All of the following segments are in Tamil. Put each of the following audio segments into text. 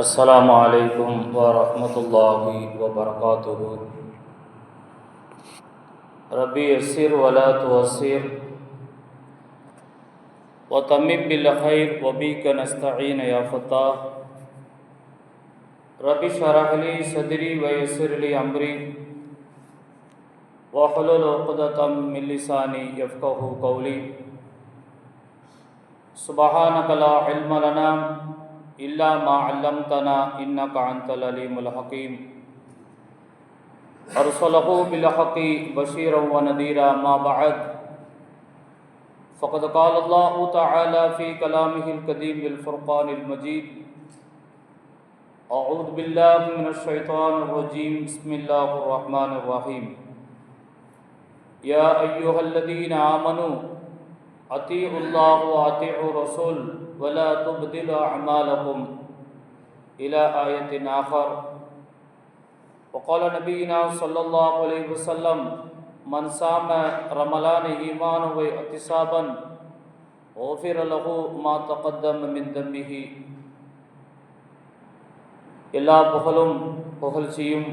السلام علیکم ورحمۃ اللہ وبرکاتہ. ربی اسیر ولا توسر و تمب بالخیر وبی کا نستعین یا فتح ربی شرحلی صدری و یسر علی عمری وحل العقدم ملسانی یفقہ قولی. سبحان کلا علم لنا إلا ما علمتنا إنك أنت العليم الحكيم. أرسله بالحق بشيرا ونذيرا ما بعد. فقد قال الله تعالى في كلامه القديم بالفرقان المجيد. أعوذ بالله من الشيطان الرجيم. بسم الله الرحمن الرحيم. يا أيها الذين آمنوا أطيعوا الله وأطيعوا الرسول. ولا تبدلوا أعمالكم إلى آية آخر وقال نبينا صلى الله عليه وسلم من صام رمضان إيمانا واحتسابا غفر له ما تقدم من ذنبه எல்லா புகழும் புகழ்ச்சியும்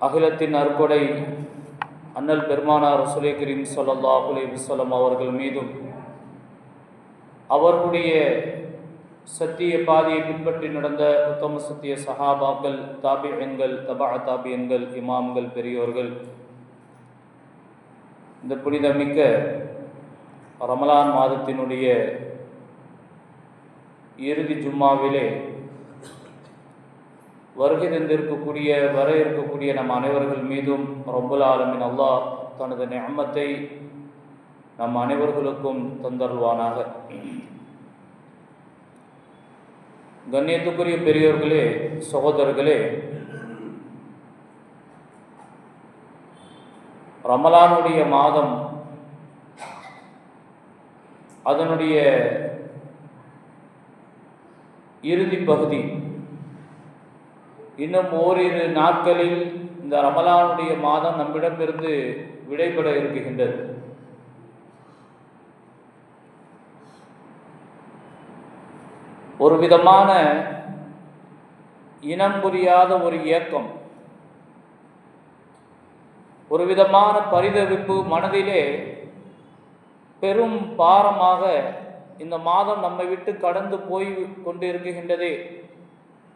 அகிலத்தின் அருக்கொடை அண்ணல் பெருமானார் ரசூலே கரீம் ஸல்லல்லாஹு அலைஹி வஸல்லம் அவர்கள் மீதும் அவர்களுடைய சத்திய பாதையை பின்பற்றி நடந்த உத்தம சத்திய சஹாபாக்கள் தாபியன்கள் தபா தாபியன்கள் இமாம்கள் பெரியோர்கள் இந்த புனிதமிக்க ரமலான் மாதத்தினுடைய இறுதி ஜும்மாவிலே வருகை தந்திருக்கக்கூடிய வர இருக்கக்கூடிய நம் அனைவர்கள் மீதும் ரொம்ப ஆலமின் அல்லாஹ் தனது நியமத்தை நம் அனைவர்களுக்கும் தந்தருள்வானாக. கண்ணியத்துக்குரிய பெரியோர்களே சகோதரர்களே ரமலானுடைய மாதம் அதனுடைய இறுதி பகுதி. இன்னும் ஓரிரு நாட்களில் இந்த ரமலானுடைய மாதம் நம்மிடமிருந்து விடைபெற இருக்குகின்றது ஒரு விதமான இனம் புரியாத ஒரு இயக்கம். ஒரு விதமான பரிதவிப்பு மனதிலே பெரும் பாரமாக இந்த மாதம் நம்மை விட்டு கடந்து போய் கொண்டு இருக்குகின்றதே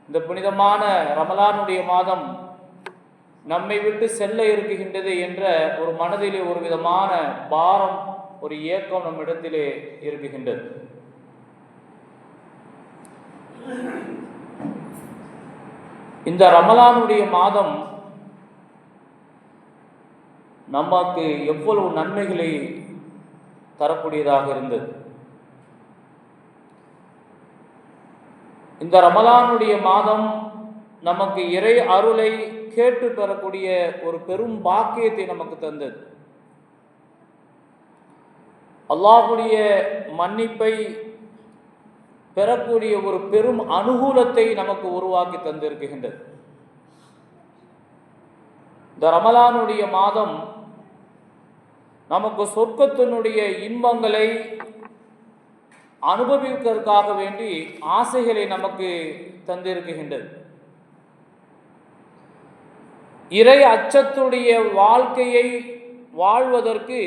இந்த புனிதமான ரமலானுடைய மாதம் நம்மை விட்டு செல்ல இருக்குகின்றது என்ற ஒரு மனதிலே ஒரு விதமான பாரம் ஒரு இயக்கம் நம்மிடத்திலே இருக்குகின்றது இந்த ரமலானுடைய மாதம் நமக்கு எவ்வளவு நன்மைகளை தரக்கூடியதாக இருந்தது. இந்த ரமலானுடைய மாதம் நமக்கு இறை அருளை கேட்டு பெறக்கூடிய ஒரு பெரும் பாக்கியத்தை நமக்கு தந்தது. அல்லாஹுடைய மன்னிப்பை பெறக்கூடிய ஒரு பெரும் அனுகூலத்தை நமக்கு உருவாக்கி தந்திருக்கின்றது. இந்த ரமலானுடைய மாதம் நமக்கு சொர்க்கத்தினுடைய இன்பங்களை அனுபவிப்பதற்காக வேண்டி ஆசைகளை நமக்கு தந்திருக்கின்றது. இறை அச்சத்துடைய வாழ்க்கையை வாழ்வதற்கு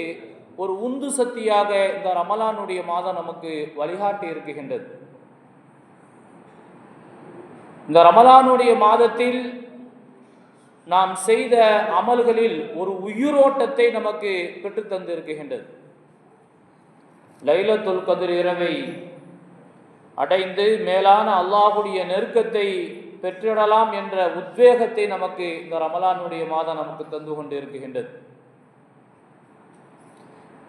ஒரு உந்து சக்தியாக இந்த ரமலானுடைய மாதம் நமக்கு வழிகாட்டி இருக்குகின்றது இந்த ரமலானுடைய மாதத்தில் நாம் செய்த அமல்களில் ஒரு உயிரோட்டத்தை நமக்கு பெற்றுத்தந்து இருக்குகின்றது லைலத்துல் கதிர் இரவை அடைந்து மேலான அல்லாஹுடைய நெருக்கத்தை பெற்றிடலாம் என்ற உத்வேகத்தை நமக்கு இந்த ரமலானுடைய மாதம் நமக்கு தந்து கொண்டு இருக்குகின்றது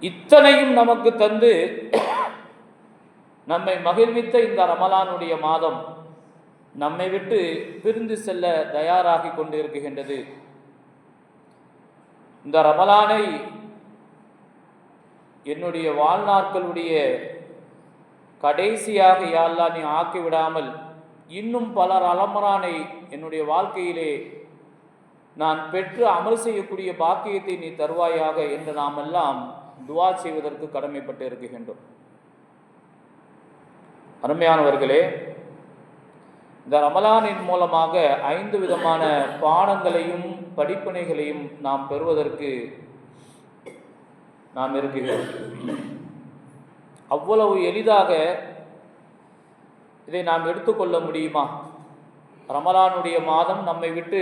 இத்தனையும் நமக்கு தந்து நம்மை மகிழ்வித்த இந்த ரமலானுடைய மாதம் நம்மை விட்டு பிரிந்து செல்ல தயாராகி கொண்டிருக்கின்றது. இந்த ரமலானை என்னுடைய வாழ்நாட்களுடைய கடைசியாக யாழ்லா நீ ஆக்கி விடாமல் இன்னும் பல ரமலானை என்னுடைய வாழ்க்கையிலே நான் பெற்று அமல் செய்யக்கூடிய பாக்கியத்தை நீ தருவாயாக என்று நாமெல்லாம் துவா செய்வதற்கு கடமைப்பட்டு இருக்கின்றோம். அருமையானவர்களே இந்த ரமலானின் மூலமாக ஐந்து விதமான பாடங்களையும் படிப்பினைகளையும் நாம் பெறுவதற்கு நாம் இருக்கிறோம் அவ்வளவு எளிதாக இதை நாம் எடுத்துக்கொள்ள முடியுமா? ரமலானுடைய மாதம் நம்மை விட்டு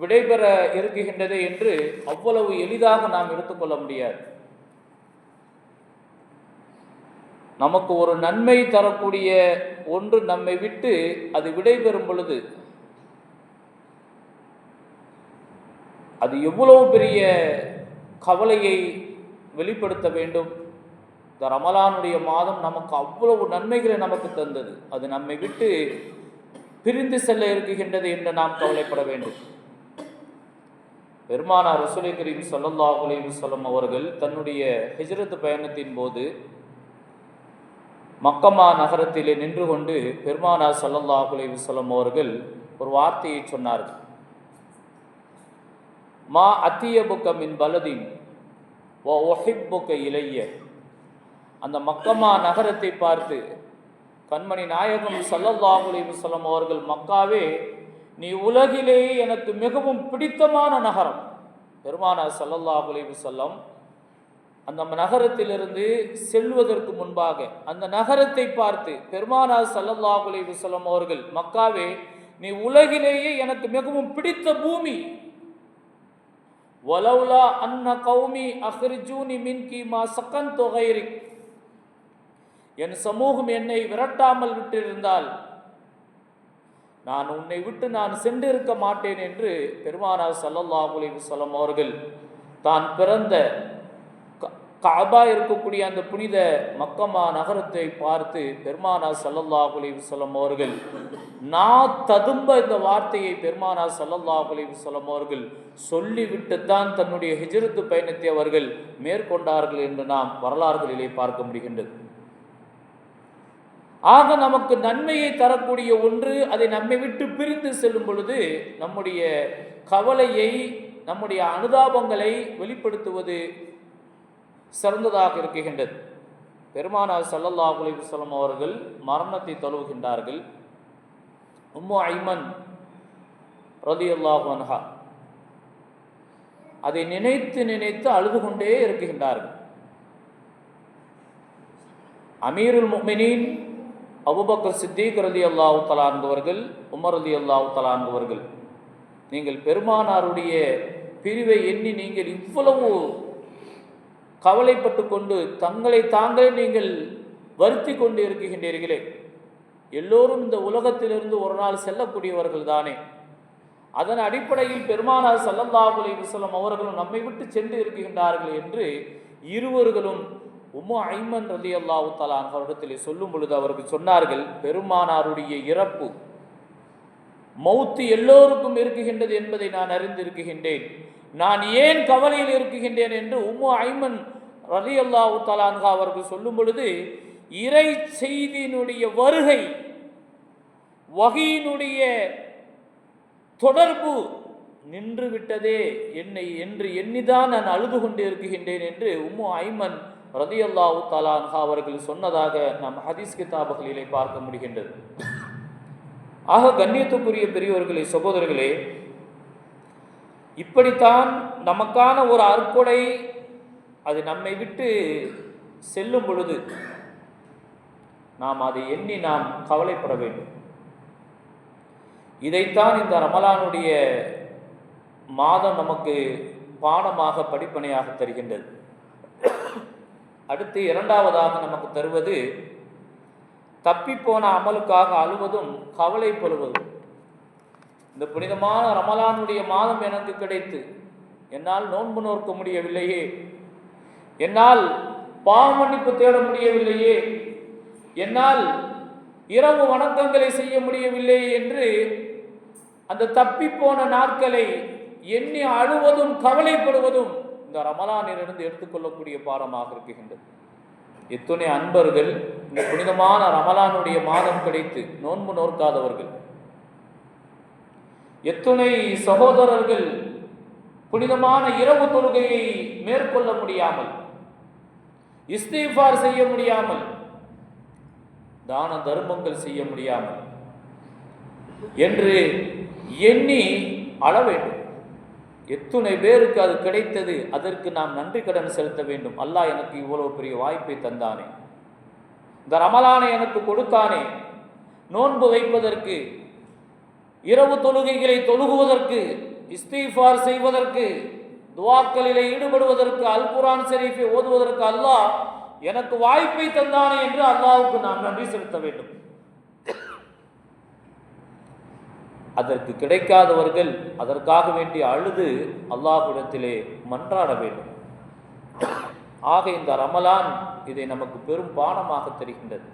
விடைபெற இருக்குகின்றது என்று அவ்வளவு எளிதாக நாம் எடுத்துக்கொள்ள முடியாது. நமக்கு ஒரு நன்மை தரக்கூடிய ஒன்று நம்மை விட்டு அது விடைபெறும் பொழுது அது எவ்வளவு பெரிய கவலையை வெளிப்படுத்த வேண்டும்? இந்த ரமலானுடைய மாதம் நமக்கு அவ்வளவு நன்மைகளை நமக்கு தந்தது. அது நம்மை விட்டு பிரிந்து செல்ல இருக்குகின்றது என்று நாம் கவலைப்பட வேண்டும். பெருமானார் ரசூலை கரீம் ஸல்லல்லாஹு அலைஹி அவர்கள் தன்னுடைய ஹிஜ்ரத் பயணத்தின் போது மக்கமா நகரத்திலே நின்று கொண்டு பெருமானார் சல்லல்லாஹுலே விசலம் அவர்கள் ஒரு வார்த்தையை சொன்னார்கள். மா அத்தியபுக்க மின் பலதின் ஓ ஒஹிப்புக்க இளைய அந்த மக்கமா நகரத்தை பார்த்து கண்மணி நாயகம் சல்லல்லாஹுலே விசலம் அவர்கள் மக்காவே நீ உலகிலேயே எனக்கு மிகவும் பிடித்தமான நகரம். பெருமானார் சல்லல்லாஹுலே விசல்லம் அந்த நகரத்திலிருந்து செல்வதற்கு முன்பாக அந்த நகரத்தை பார்த்து பெருமானார் ஸல்லல்லாஹு அலைஹி அவர்கள் மக்காவே நீ உலகிலேயே எனக்கு மிகவும் பிடித்த பூமி. வலவுலா அன்ன கௌமி அஹ்ரிஜூனி மின்கி மா சக்கன் தொகைரிக் என் சமூகம் என்னை விரட்டாமல் விட்டிருந்தால் நான் உன்னை விட்டு நான் சென்றிருக்க மாட்டேன் என்று பெருமானார் ஸல்லல்லாஹு அலைஹி அவர்கள் தான் பிறந்த காபா இருக்கக்கூடிய அந்த புனித மக்கமா நகரத்தை பார்த்து பெருமானா ஸல்லல்லாஹு அலைஹி அவர்கள் நான் ததும்ப இந்த வார்த்தையை பெருமானா ஸல்லல்லாஹு அலைஹி அவர்கள் சொல்லிவிட்டு தான் தன்னுடைய ஹிஜ்ரத்து பயணத்தை அவர்கள் மேற்கொண்டார்கள் என்று நாம் வரலாறுகளிலே பார்க்க முடிகின்றது. ஆக நமக்கு நன்மையை தரக்கூடிய ஒன்று அதை நம்மை விட்டு பிரிந்து செல்லும் பொழுது நம்முடைய கவலையை நம்முடைய அனுதாபங்களை வெளிப்படுத்துவது சிறந்ததாக இருக்குகின்றது பெருமானார் சல்லல்லா அலைஹி அவர்கள் மரணத்தை தழுவுகின்றார்கள். உம்மு ஐமன் ரலியல்லாஹு அன்ஹா. அதை நினைத்து நினைத்து அழுது கொண்டே இருக்குகின்றார்கள் அமீருல் முஃமினீன் அபுபக்கர் சித்திக் ரதி அல்லாஹு தலான்குவர்கள் உமர் ரதி அல்லாஹு தலான்குவர்கள் நீங்கள் பெருமானாருடைய பிரிவை எண்ணி நீங்கள் இவ்வளவு கவலைப்பட்டு கொண்டு தங்களை தாங்களே நீங்கள் வருத்தி கொண்டு இருக்குகின்றீர்களே எல்லோரும் இந்த உலகத்திலிருந்து ஒரு நாள் செல்லக்கூடியவர்கள் தானே. அதன் அடிப்படையில் பெருமானார் ஸல்லல்லாஹு அலைஹி வஸல்லம் அவர்களும் நம்மை விட்டு சென்று இருக்கின்றார்கள் என்று இருவர்களும் உம்மு ஐமன் ரதி அல்லாஹு தலான் சொல்லும் பொழுது அவர்கள் சொன்னார்கள் பெருமானாருடைய இறப்பு மௌத்து எல்லோருக்கும் இருக்குகின்றது என்பதை நான் அறிந்திருக்கின்றேன். நான் ஏன் கவலையில் இருக்குகின்றேன் என்று உம்மு ஐமன் ரலி அல்லாஹு தலான்ஹா அவர்கள் சொல்லும் பொழுது இறை செய்தியினுடைய வருகை வகையினுடைய தொடர்பு நின்று விட்டதே என்னை என்று எண்ணிதான் நான் அழுது கொண்டு இருக்குகின்றேன் என்று உம்மு ஐமன் ரதியல்லாஹு தலான்ஹா அவர்கள் சொன்னதாக நாம் ஹதீஸ் கிதாபுகளிலே பார்க்க முடிகின்றது. ஆக கண்ணியத்துக்குரிய பெரியவர்களே சகோதரர்களே இப்படித்தான் நமக்கான ஒரு அற்கொடை அது நம்மை விட்டு செல்லும் பொழுது நாம் அதை எண்ணி நாம் கவலைப்பட வேண்டும். இதைத்தான் இந்த ரமலானுடைய மாதம் நமக்கு பாடமாக படிப்பனையாக தருகின்றது. அடுத்து இரண்டாவதாக நமக்கு தருவது தப்பிப்போன அமலுக்காக அழுவதும் கவலைப்படுவதும். இந்த புனிதமான ரமலானுடைய மாதம் எனக்கு கிடைத்து என்னால் நோன்பு நோக்க முடியவில்லையே. என்னால் பாவமன்னிப்பு தேட முடியவில்லையே. என்னால் இரவு வணக்கங்களை செய்ய முடியவில்லை என்று அந்த தப்பிப்போன நாட்களை எண்ணி அழுவதும் கவலைப்படுவதும் இந்த ரமலானிலிருந்து எடுத்துக்கொள்ளக்கூடிய பாடமாக இருக்குகின்றது எத்துணை அன்பர்கள் இந்த புனிதமான ரமலானுடைய மாதம் கிடைத்து நோன்பு நோக்காதவர்கள் எத்துணை சகோதரர்கள் புனிதமான இரவு தொழுகையை மேற்கொள்ள முடியாமல் இஸ்தீஃபார் செய்ய முடியாமல் தான தர்மங்கள் செய்ய முடியாமல் என்று எண்ணி அள வேண்டும். எத்துணை பேருக்கு அது கிடைத்தது அதற்கு நாம் நன்றி கடன் செலுத்த வேண்டும். அல்லாஹ் எனக்கு இவ்வளவு பெரிய வாய்ப்பை தந்தானே. இந்த ரமலானை எனக்கு கொடுத்தானே. நோன்பு வைப்பதற்கு இரவு தொழுகைகளை தொழுகுவதற்கு இஸ்தீஃபார் செய்வதற்கு துவாக்களிலே ஈடுபடுவதற்கு அல் குரான் ஷெரீஃபை ஓதுவதற்கு அல்லாஹ் எனக்கு வாய்ப்பை தந்தானே என்று அல்லாவுக்கு நாம் நன்றி செலுத்த வேண்டும். அதற்கு கிடைக்காதவர்கள் அதற்காக வேண்டி அழுது அல்லாஹ்விடத்திலே மன்றாட வேண்டும். ஆக இந்த ரமலான் இதை நமக்கு பெரும் பானமாக தெரிகின்றது.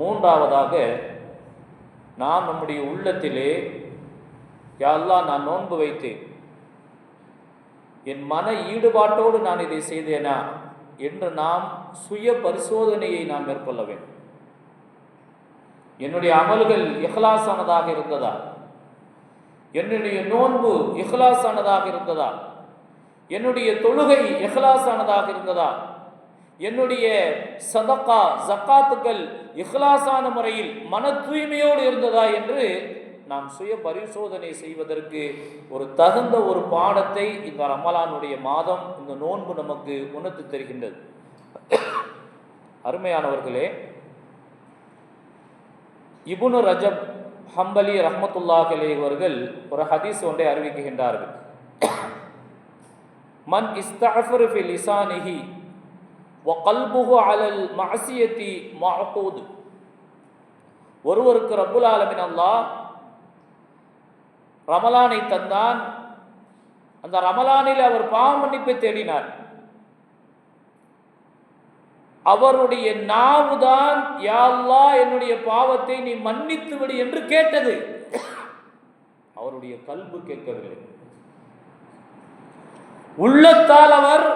மூன்றாவதாக நாம் நம்முடைய உள்ளத்திலே யாரெல்லாம் நான் நோன்பு வைத்தேன். என் மன ஈடுபாட்டோடு நான் இதை செய்தேனா என்று நாம் சுய பரிசோதனையை நாம் மேற்கொள்ள வேண்டும். என்னுடைய அமல்கள் இஹ்லாசானதாக இருந்ததா? என்னுடைய நோன்பு இஹ்லாசானதாக இருந்ததா? என்னுடைய தொழுகை இஹ்லாசானதாக இருந்ததா? என்னுடைய சதக்கா ஜக்காத்துக்கள் இஹ்லாசான முறையில் மன தூய்மையோடு இருந்ததா என்று நாம் சுய பரிசோதனை செய்வதற்கு ஒரு தகுந்த ஒரு பாடத்தை இந்த ரமலானுடைய மாதம் இந்த நோன்பு நமக்கு உணர்த்து தருகின்றது. அருமையானவர்களே இபுனு ரஜப் ஹம்பலி ரஹமத்துல்லாஹ் அவர்கள் ஒரு ஹதீஸ் ஒன்றை அறிவிக்கின்றார்கள். மன் இஸ்தஃபர் ஃபி லிசானிஹி வ அலல் மஅசியத்தி ஒருவருக்கு ரப்புல் ஆலமின் அல்லா ரமலானை தந்தான். அந்த ரமலானில் அவர் பாவ மன்னிப்பை தேடினார். அவருடைய நாவுதான் யா என்னுடைய பாவத்தை நீ மன்னித்து விடு என்று கேட்டது. அவருடைய கல்பு கேட்கவில்லை. உள்ளத்தால் அவர்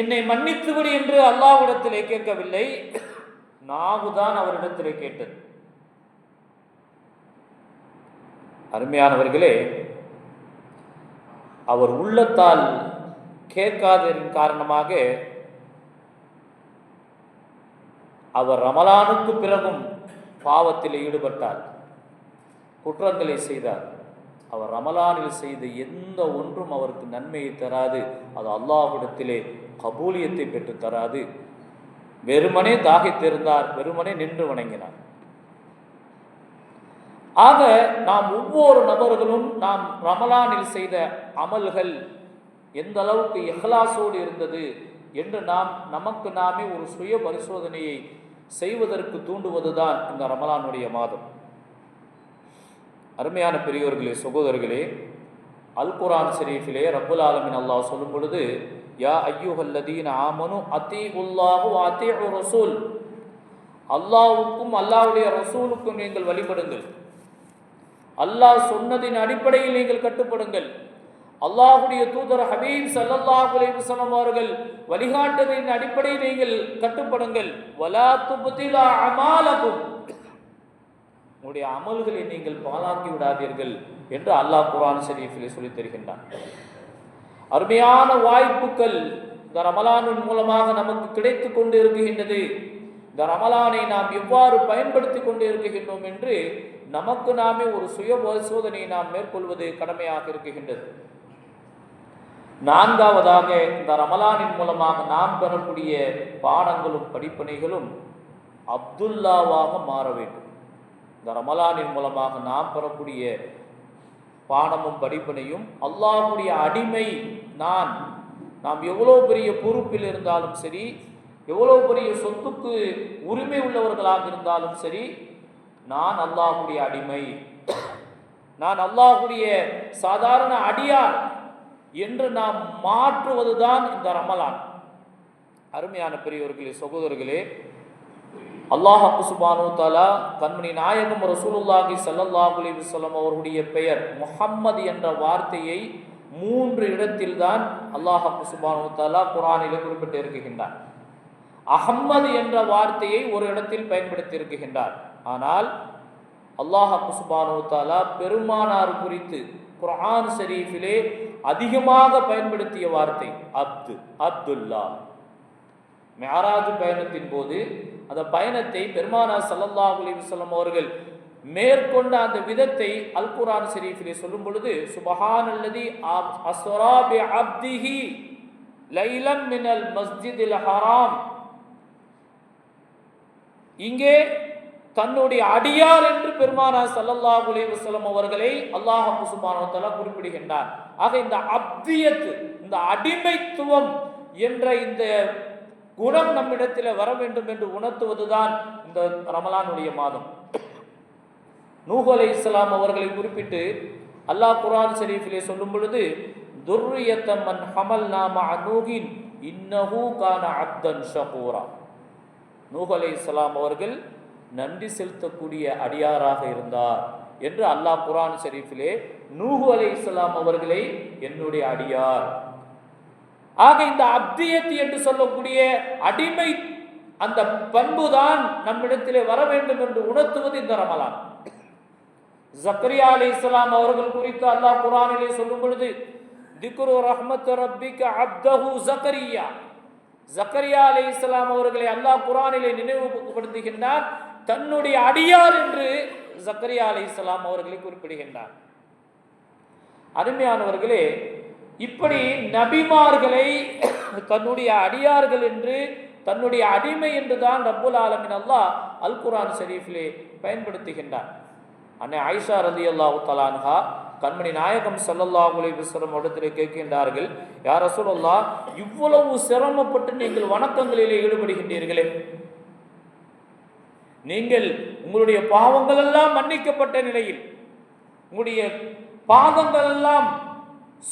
என்னை மன்னித்துவிடு என்று அல்லாவிடத்திலே கேட்கவில்லை. நாகுதான் அவரிடத்திலே கேட்டது. அருமையானவர்களே அவர் உள்ளத்தால் கேட்காததன் காரணமாக அவர் ரமலானுக்கு பிறகும் பாவத்தில் ஈடுபட்டார் குற்றங்களை செய்தார். அவர் ரமலானில் செய்த எந்த ஒன்றும் அவருக்கு நன்மையை தராது. அது அல்லாஹ்விடத்திலே கபூலியத்தை பெற்று தராது. வெறுமனே தாகித்திருந்தார் வெறுமனே நின்று வணங்கினார். ஆக நாம் ஒவ்வொரு நபர்களும் நாம் ரமலானில் செய்த அமல்கள் எந்த அளவுக்கு எஹ்லாசோடு இருந்தது என்று நாம் நமக்கு நாமே ஒரு சுய பரிசோதனையை செய்வதற்கு தூண்டுவதுதான் இந்த ரமலானுடைய மாதம். அருமையான பெரியோர்களே சகோதரர்களே அல் குரான் ஷெரீஃபிலே ரப்புல் ஆலமின் அல்லாஹ் சொல்லும் பொழுது யா ஐயூஹல்லதீன் ஆமனு அத்தி உல்லாஹு அத்தி ரசூல். அல்லாவுக்கும் அல்லாவுடைய ரசூலுக்கும் நீங்கள் வழிபடுங்கள். அல்லாஹ் சொன்னதின் அடிப்படையில் நீங்கள் கட்டுப்படுங்கள். அல்லாஹுடைய தூதர் ஹபீப் சல்லல்லாஹு அலைஹி அவர்கள் வழிகாட்டுதலின் அடிப்படையில் நீங்கள் கட்டுப்படுங்கள். வலா துப்திலா அமாலகும். உங்களுடைய அமல்களை நீங்கள் பாலாக்கி விடாதீர்கள் என்று அல்லாஹ் குரான் ஷரீஃபிலே சொல்லித் தருகின்றான். அருமையான வாய்ப்புகள் இந்த ரமலானின் மூலமாக நமக்கு கிடைத்து கொண்டு இருக்குகின்றது இந்த ரமலானை நாம் எவ்வாறு பயன்படுத்தி கொண்டு இருக்குகின்றோம் என்று நமக்கு நாமே ஒரு சுய பரிசோதனையை நாம் மேற்கொள்வது கடமையாக இருக்குகின்றது நான்காவதாக இந்த ரமலானின் மூலமாக நாம் பெறக்கூடிய பாடங்களும் படிப்பனைகளும் அப்துல்லாவாக மாற வேண்டும். இந்த ரமலானின் மூலமாக நாம் பெறக்கூடிய பானமும் படிப்பினையும் அல்லாஹுடைய அடிமை நான். நாம் எவ்வளோ பெரிய பொறுப்பில் இருந்தாலும் சரி எவ்வளோ பெரிய சொத்துக்கு உரிமை உள்ளவர்களாக இருந்தாலும் சரி நான் அல்லாஹுடைய அடிமை. நான் அல்லாஹுடைய சாதாரண அடியார் என்று நாம் மாற்றுவதுதான் இந்த ரமலான். அருமையான பெரியவர்களே சகோதரர்களே அல்லாஹ் சுபானு தாலா கண்மணி நாயகம் ரசூலுல்லாஹி ஸல்லல்லாஹு அலைஹி அவர்களுடைய பெயர் முஹம்மது என்ற வார்த்தையை மூன்று இடத்தில்தான் அல்லாஹ் சுபானு தாலா குரானிலே குறிப்பிட்டு இருக்குகின்றார் அஹம்மது என்ற வார்த்தையை ஒரு இடத்தில் பயன்படுத்தி இருக்குகின்றார் ஆனால் அல்லாஹ் சுபானு தாலா பெருமானார் குறித்து குரான் ஷரீஃபிலே அதிகமாக பயன்படுத்திய வார்த்தை அப்து அப்துல்லா. மெஹராஜ் பயணத்தின் போது அந்த பயணத்தை பெருமானா சல்லல்லா அலைஹி அவர்கள் மேற்கொண்ட அந்த விதத்தை அல் குரான் ஷெரீஃபிலே சொல்லும் பொழுது சுபஹான் அல்லதி அஸ்வராபி அப்திஹி லைலம் மினல் மஸ்ஜிதில் ஹராம். இங்கே தன்னுடைய அடியார் என்று பெருமானா சல்லல்லா அலைஹி அவர்களை அல்லாஹ் சுப்ஹானஹு குறிப்பிடுகின்றார். ஆக இந்த அப்தியத்து இந்த அடிமைத்துவம் என்ற இந்த குணம் நம்மிடத்தில் வர வேண்டும் என்று உணர்த்துவதுதான் இந்த ரமலானுடைய மாதம். நூஹ் அலை இஸ்லாம் அவர்களை குறிப்பிட்டு அல்லாஹ் குரான் ஷெரீஃபிலே சொல்லும் பொழுது துர்ரியத்த ஹமல் நாம அனூகின் இன்னஹூ கான அப்தன் ஷகூரா. நூஹ் அலை இஸ்லாம் அவர்கள் நன்றி செலுத்தக்கூடிய அடியாராக இருந்தார் என்று அல்லாஹ் குரான் ஷெரீஃபிலே நூஹு அலை இஸ்லாம் அவர்களை என்னுடைய அடியார் ஆக இந்த அப்தியத் என்று சொல்லக்கூடிய அடிமை அந்த பண்புதான் நம்மிடத்திலே வர வேண்டும் என்று உணர்த்துவது இந்த ரமலான். ஜக்கரியா அலி இஸ்லாம் அவர்கள் குறித்து அல்லாஹ் குரானிலே சொல்லும் பொழுது திக்ரு ரஹ்மத் ரப்பிக அப்தஹு ஜக்கரியா. ஜக்கரியா அலி இஸ்லாம் அவர்களை அல்லாஹ் குரானிலே நினைவுபடுத்துகின்றார் தன்னுடைய அடியார் என்று ஜக்கரியா அலி இஸ்லாம் அவர்களை குறிப்பிடுகின்றார் அருமையானவர்களே இப்படி நபிமார்களை தன்னுடைய அடியார்கள் என்று தன்னுடைய அடிமை என்று தான் ரப்புல் ஆலமின் அல்லா அல் குரான் ஷெரீஃபிலே பயன்படுத்துகின்றார் அன்னை ஐஷா ரதி அல்லாஹு தலான்ஹா கண்மணி நாயகம் சல்லல்லா அலைஹி இடத்திலே கேட்கின்றார்கள் யார் ரசூலுல்லாஹ் இவ்வளவு சிரமப்பட்டு நீங்கள் வணக்கங்களிலே ஈடுபடுகின்றீர்களே. நீங்கள் உங்களுடைய பாவங்கள் எல்லாம் மன்னிக்கப்பட்ட நிலையில் உங்களுடைய பாதங்கள் எல்லாம்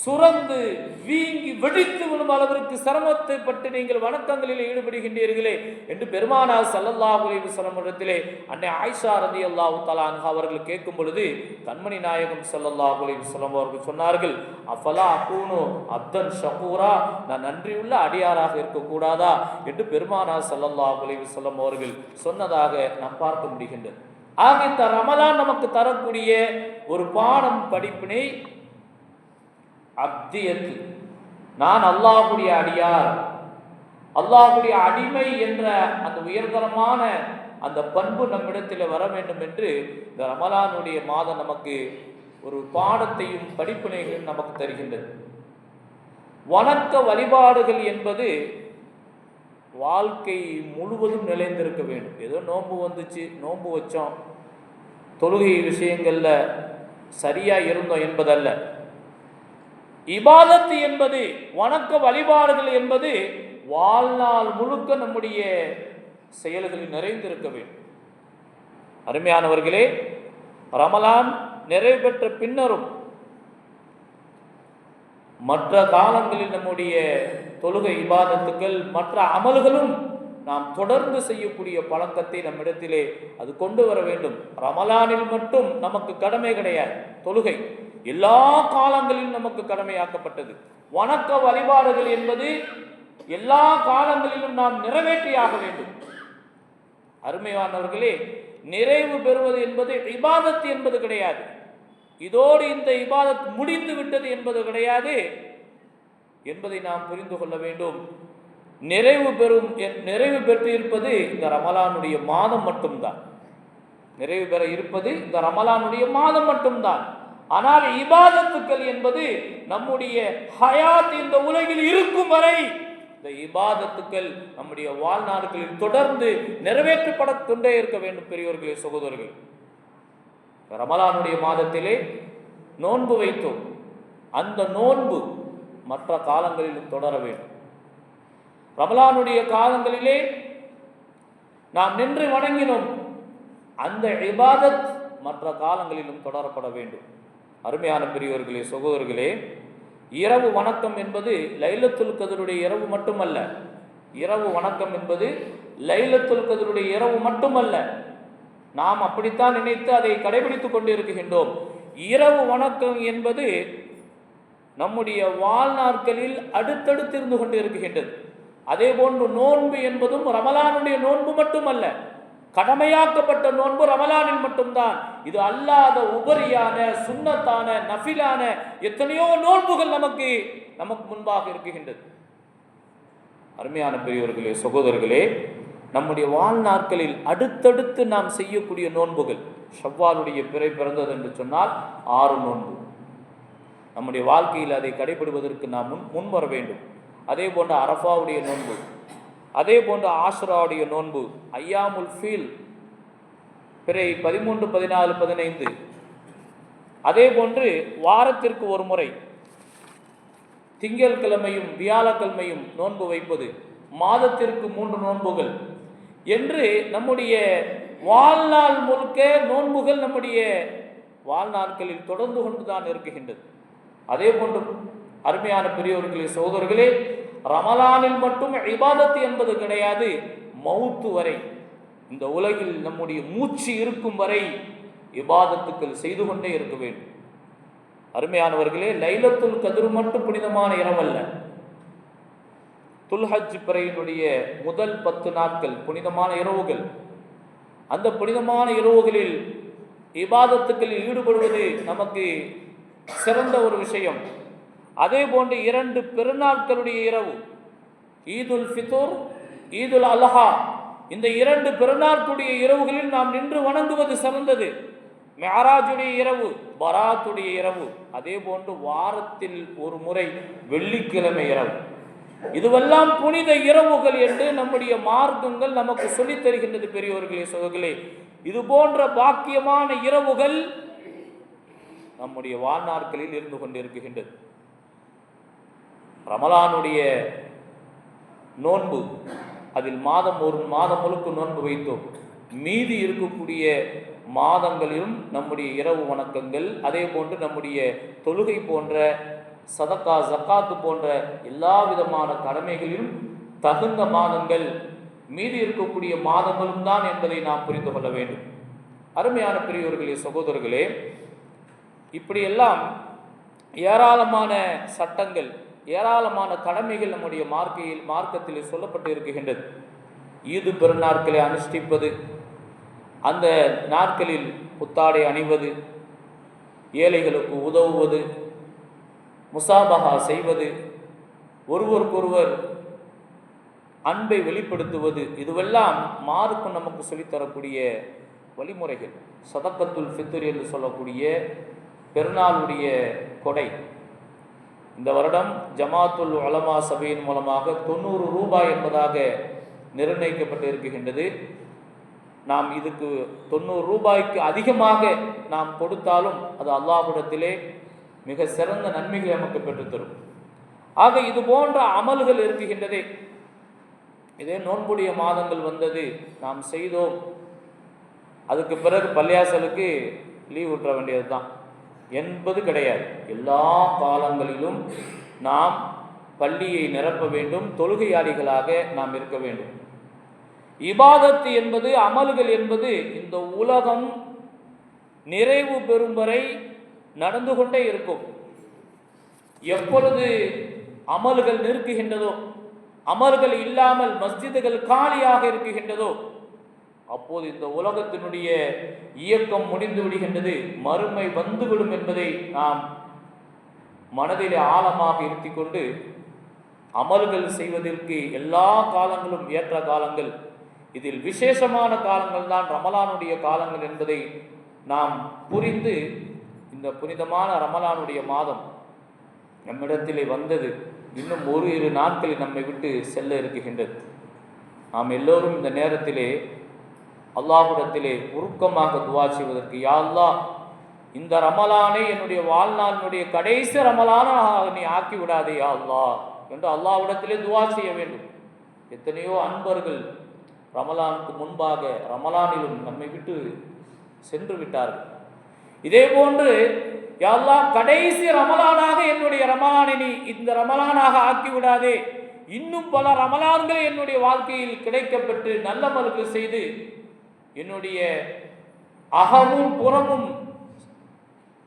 சுரந்து வீங்கி வெடித்து விடும் அளவிற்கு சிரமத்தை பட்டு நீங்கள் வணக்கங்களில் ஈடுபடுகின்றீர்களே என்று பெருமானார் சல்லல்லாஹு அலைஹி அன்னை ஆயிஷா ரதி அல்லாஹு தலான் அவர்கள் கேட்கும் பொழுது கண்மணி நாயகம் ஸல்லல்லாஹு அலைஹி அவர்கள் சொன்னார்கள் அஃபலா அப்பூனு அப்தன் ஷகூரா? நான் நன்றியுள்ள அடியாராக இருக்கக்கூடாதா? என்று பெருமானார் சல்லல்லாஹு அலைஹி அவர்கள் சொன்னதாக நாம் பார்க்க முடிகின்றது. ஆக இந்த ரமலான் நமக்கு தரக்கூடிய ஒரு பாடம் படிப்பினை அப்தியத்து. நான் அல்லாஹுடைய அடியார். அல்லாஹுடைய அடிமை என்ற அந்த உயர்தரமான அந்த பண்பு நம்மிடத்தில் வர வேண்டும் என்று இந்த ரமலானுடைய மாதம் நமக்கு ஒரு பாடத்தையும் படிப்பினைகளும் நமக்கு தருகின்றது. வணக்க வழிபாடுகள் என்பது வாழ்க்கை முழுவதும் நிலைந்திருக்க வேண்டும். ஏதோ நோன்பு வந்துச்சு நோன்பு வச்சோம். தொழுகை விஷயங்களில் சரியாக இருந்தோம் என்பதல்ல. இபாதத்து என்பது வணக்க வழிபாடுகள் என்பது வாழ்நாள் முழுக்க நம்முடைய செயல்களில் நிறைந்திருக்க வேண்டும். அருமையானவர்களே ரமலான் நிறைவு பெற்ற பின்னரும் மற்ற காலங்களில் நம்முடைய தொழுகை இபாதத்துக்கள் மற்ற அமல்களும் நாம் தொடர்ந்து செய்யக்கூடிய பழக்கத்தை நம்மிடத்திலே அது கொண்டு வர வேண்டும். ரமலானில் மட்டும் நமக்கு கடமை கிடையாது. தொழுகை எல்லா காலங்களிலும் நமக்கு கடமையாக்கப்பட்டது. வணக்க வழிபாடுகள் என்பது எல்லா காலங்களிலும் நாம் நிறைவேற்றியாக வேண்டும். அருமையானவர்களே நிறைவு பெறுவது என்பது இபாதத் என்பது கிடையாது. இதோடு இந்த இபாதத் முடிந்து விட்டது என்பது கிடையாது என்பதை நாம் புரிந்து கொள்ள வேண்டும். நிறைவு பெறும் நிறைவு பெற்று இருப்பது இந்த ரமலானுடைய மாதம் மட்டும்தான். நிறைவு பெற இருப்பது இந்த ரமலானுடைய மாதம் மட்டும்தான். ஆனால் இபாதத்துக்கள் என்பது நம்முடைய ஹயாத் இந்த உலகில் இருக்கும் வரை இந்த இபாதத்துக்கள் நம்முடைய வாழ்நாட்களில் தொடர்ந்து நிறைவேற்றப்பட கொண்டே இருக்க வேண்டும் பெரியோர்களே சகோதரர்கள். ரமலானுடைய மாதத்திலே நோன்பு வைத்தோம். அந்த நோன்பு மற்ற காலங்களிலும் தொடர வேண்டும். ரமலானுடைய காலங்களிலே நாம் நின்று வணங்கினோம். அந்த இபாதத் மற்ற காலங்களிலும் தொடரப்பட வேண்டும். அருமையான பெரியவர்களே சகோதரர்களே இரவு வணக்கம் என்பது லைலத்துல் கதருடைய இரவு மட்டுமல்ல. இரவு வணக்கம் என்பது லைலத்துல் கதருடைய இரவு மட்டுமல்ல. நாம் அப்படித்தான் நினைத்து அதை கடைபிடித்துக் கொண்டிருக்கின்றோம். இரவு வணக்கம் என்பது நம்முடைய வாழ்நாட்களில் அடுத்தடுத்து இருந்து கொண்டு இருக்கின்றது அதே போன்று நோன்பு என்பதும் ரமலானுடைய நோன்பு மட்டுமல்ல. கடமையாக்கப்பட்ட நோன்பு ரமலானில் மட்டும்தான். இது அல்லாத உபரியான சுண்ணத்தான நஃபிலான எத்தனையோ நோன்புகள் நமக்கு நமக்கு முன்பாக இருக்குகின்றது அருமையான பெரியவர்களே சகோதரர்களே நம்முடைய வாழ்நாட்களில் அடுத்தடுத்து நாம் செய்யக்கூடிய நோன்புகள் ஷவ்வாலுடைய பிறை பிறந்தது என்று சொன்னால் ஆறு நோன்பு. நம்முடைய வாழ்க்கையில் அதை கடைபிடிப்பதற்கு நாம் முன் முன்வர வேண்டும். அதே போன்று அரஃபாவுடைய நோன்பு அதே போன்று ஆஷ்ராவுடைய நோன்பு ஐயாமுல் ஃபீல் பிறை பதிமூன்று பதினாலு பதினைந்து. அதே போன்று வாரத்திற்கு ஒரு முறை திங்கட்கிழமையும் வியாழக்கிழமையும் நோன்பு வைப்பது மாதத்திற்கு மூன்று நோன்புகள். என்று நம்முடைய வாழ்நாள் முழுக்க நோன்புகள் நம்முடைய வாழ்நாட்களில் தொடர்ந்து கொண்டுதான் இருக்குகின்றது அதே போன்று அருமையான பெரியவர்களே சகோதரர்களே ரமலானில் மட்டும் இபாதத்து என்பது கிடையாது மவுத்து வரை. இந்த உலகில் நம்முடைய மூச்சு இருக்கும் வரை இபாதத்துக்கள் செய்து கொண்டே இருக்க வேண்டும். அருமையானவர்களே லைலத்துல் கதிர் மட்டும் புனிதமான இரவல்ல. துல்ஹஜ் பிறையினுடைய முதல் பத்து நாட்கள் புனிதமான இரவுகள். அந்த புனிதமான இரவுகளில் இபாதத்துக்களில் ஈடுபடுவது நமக்கு சிறந்த ஒரு விஷயம். அதே போன்று இரண்டு பெருநாட்களுடைய இரவு ஈதுல் ஃபித்தூர் ஈதுல் அல்ஹா. இந்த இரண்டு பெருநாட்களுடைய இரவுகளில் நாம் நின்று வணங்குவது சிறந்தது. மெஹராஜுடைய இரவு பராத்துடைய இரவு அதே போன்று வாரத்தில் ஒரு முறை வெள்ளிக்கிழமை இரவு. இதுவெல்லாம் புனித இரவுகள் என்று நம்முடைய மார்க்கங்கள் நமக்கு சொல்லித் தருகின்றது பெரியோர்களே சோர்களே இது போன்ற பாக்கியமான இரவுகள் நம்முடைய வாழ்நாட்களில் இருந்து கொண்டிருக்கின்றது. ரமலானுடைய நோன்பு அதில் மாதம் ஒரு மாதம் முழுக்க நோன்பு வைத்தோம். மீதி இருக்கக்கூடிய மாதங்களிலும் நம்முடைய இரவு வணக்கங்கள் அதே போன்று நம்முடைய தொழுகை போன்ற சதக்கா ஜக்காத்து போன்ற எல்லா விதமான கடமைகளிலும் தகுந்த மாதங்கள் மீதி இருக்கக்கூடிய மாதங்களும் தான் என்பதை நாம் புரிந்து கொள்ள வேண்டும். அருமையான பெரியவர்களே சகோதரர்களே இப்படியெல்லாம் ஏராளமான சட்டங்கள் ஏராளமான கடமைகள் நம்முடைய மார்க்கையில் மார்க்கத்தில் சொல்லப்பட்டு இருக்கின்றது ஈது பெருநாட்களை அனுஷ்டிப்பது அந்த நாட்களில் புத்தாடை அணிவது ஏழைகளுக்கு உதவுவது முசாபகா செய்வது ஒருவருக்கொருவர் அன்பை வெளிப்படுத்துவது இதுவெல்லாம் மாறுக்கும் நமக்கு சொல்லித்தரக்கூடிய வழிமுறைகள். சதக்கத்துல் ஃபித்ர் என்று சொல்லக்கூடிய பெருநாளுடைய கொடை. இந்த வருடம் ஜமாத்துல் உலமா சபையின் மூலமாக தொண்ணூறு ரூபாய் என்பதாக நிர்ணயிக்கப்பட்டு இருக்கின்றது நாம் இதுக்கு தொண்ணூறு ரூபாய்க்கு அதிகமாக நாம் கொடுத்தாலும் அது அல்லாஹ்விடத்திலே மிக சிறந்த நன்மைகள் நமக்கு பெற்றுத்தரும். ஆக இது போன்ற அமல்கள் இருக்குகின்றதே இதே நோன்புடைய மாதங்கள் வந்தது நாம் செய்தோம். அதுக்கு பிறகு பள்ளியாசலுக்கு லீவ் விட்டுற வேண்டியது தான் என்பது கிடையாது. எல்லா காலங்களிலும் நாம் பள்ளியை நிரப்ப வேண்டும் தொழுகையாளிகளாக நாம் இருக்க வேண்டும். இபாதத்து என்பது அமல்கள் என்பது இந்த உலகம் நிறைவு பெறும் வரை நடந்து கொண்டே இருக்கும். எப்பொழுது அமல்கள் நிறுத்துகின்றதோ அமல்கள் இல்லாமல் மஸ்ஜிதுகள் காலியாக இருக்குகின்றதோ அப்போது இந்த உலகத்தினுடைய இயக்கம் முடிந்து விடுகின்றது மறுமை வந்துவிடும் என்பதை நாம் மனதிலே ஆழமாக இருத்தி கொண்டு அமல்கள் செய்வதற்கு எல்லா காலங்களும் ஏற்ற காலங்கள். இதில் விசேஷமான காலங்கள் தான் ரமலானுடைய காலங்கள் என்பதை நாம் புரிந்து இந்த புனிதமான ரமலானுடைய மாதம் நம்மிடத்திலே வந்தது. இன்னும் ஒரு இரு நாட்களில் நம்மை விட்டு செல்ல இருக்குகின்றது நாம் எல்லோரும் இந்த நேரத்திலே அல்லாஹுடத்திலே உருக்கமாக துவா செய்வதற்கு யாழ்லா இந்த ரமலானை என்னுடைய வாழ்நாளினுடைய கடைசி ரமலானாக நீ ஆக்கி விடாதே யாழ்லா என்று அல்லாஹ்விடத்திலே துவா செய்ய வேண்டும். எத்தனையோ அன்பர்கள் ரமலானுக்கு முன்பாக ரமலானிலும் நம்மை விட்டு சென்று விட்டார்கள். இதே போன்று யாழ்லா கடைசி ரமலானாக என்னுடைய ரமலானை நீ இந்த ரமலானாக ஆக்கி விடாதே இன்னும் பல ரமலான்கள் என்னுடைய வாழ்க்கையில் கிடைக்கப்பெற்று நல்ல மறுப்பு செய்து என்னுடைய அகமும் புறமும்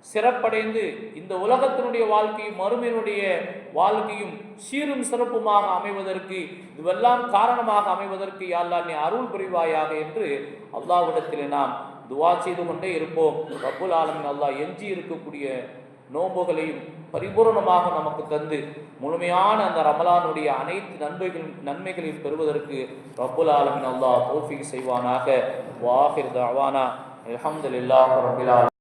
சிறப்படைந்து இந்த உலகத்தினுடைய வாழ்க்கையும் மறுமையினுடைய வாழ்க்கையும் சீரும் சிறப்புமாக அமைவதற்கு இதுவெல்லாம் காரணமாக அமைவதற்கு யாழ்லா நீ அருள் புரிவாயாக என்று அல்லாவிடத்தில் நாம் துவா செய்து கொண்டே இருப்போம். ரப்புல் ஆலமின் அல்லாஹ் எஞ்சி இருக்கக்கூடிய நோன்புகளையும் பரிபூரணமாக நமக்கு தந்து முழுமையான அந்த ரமலானுடைய அனைத்து நன்மைகளின் நன்மைகளையும் பெறுவதற்கு ரப்புல் ஆலமின் அல்லாஹ் தோஃபி செய்வானாக. வாஹிர் தவானா அலமதுல்லா ரபில்